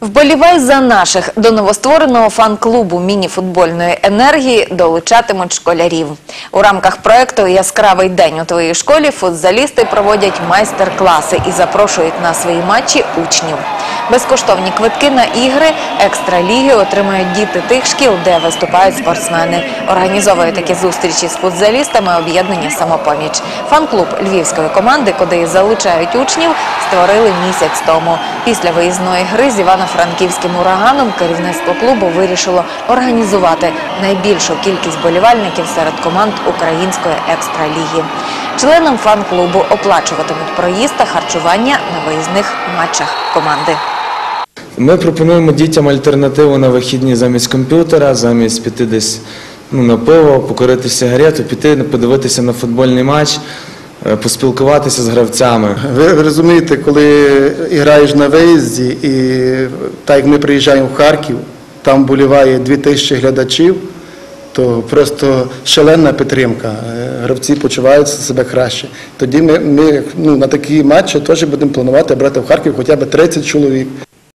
Вболівай за наших до новоствореного фан-клубу міні-футбольної енергії долучатимуть школярів. У рамках проекту Яскравий день у твоїй школі футзалісти проводять майстер-класи і запрошують на свої матчі учнів. Безкоштовні квитки на ігри екстраліги отримають діти тих шкіл, де виступають спортсмени. Організовує такі зустрічі з футзалістами об'єднання самопоміч. Фан-клуб львівської команди, куди залучають учнів, створили місяць тому. Після виїзної гри з Івано-Франківським ураганом керівництво клубу вирішило організувати найбільшу кількість болівальників серед команд української екстраліги. Членам фан-клубу оплачуватимуть проїзд та харчування на виїзних матчах команди. Ми пропонуємо дітям альтернативу на вихідні замість комп'ютера, замість піти десь ну, на пиво, покорити сигарету, піти подивитися на футбольний матч, е, поспілкуватися з гравцями. Ви ви розумієте, коли граєш на виїзді, і так як ми приїжджаємо в Харків, там боліває дві тисячі глядачів, то просто шалена підтримка. Е, Гравці почувають себе краще. Тоді ми, ми ну, на такі матчі теж будемо планувати брати в Харків хоча б 30 чоловік.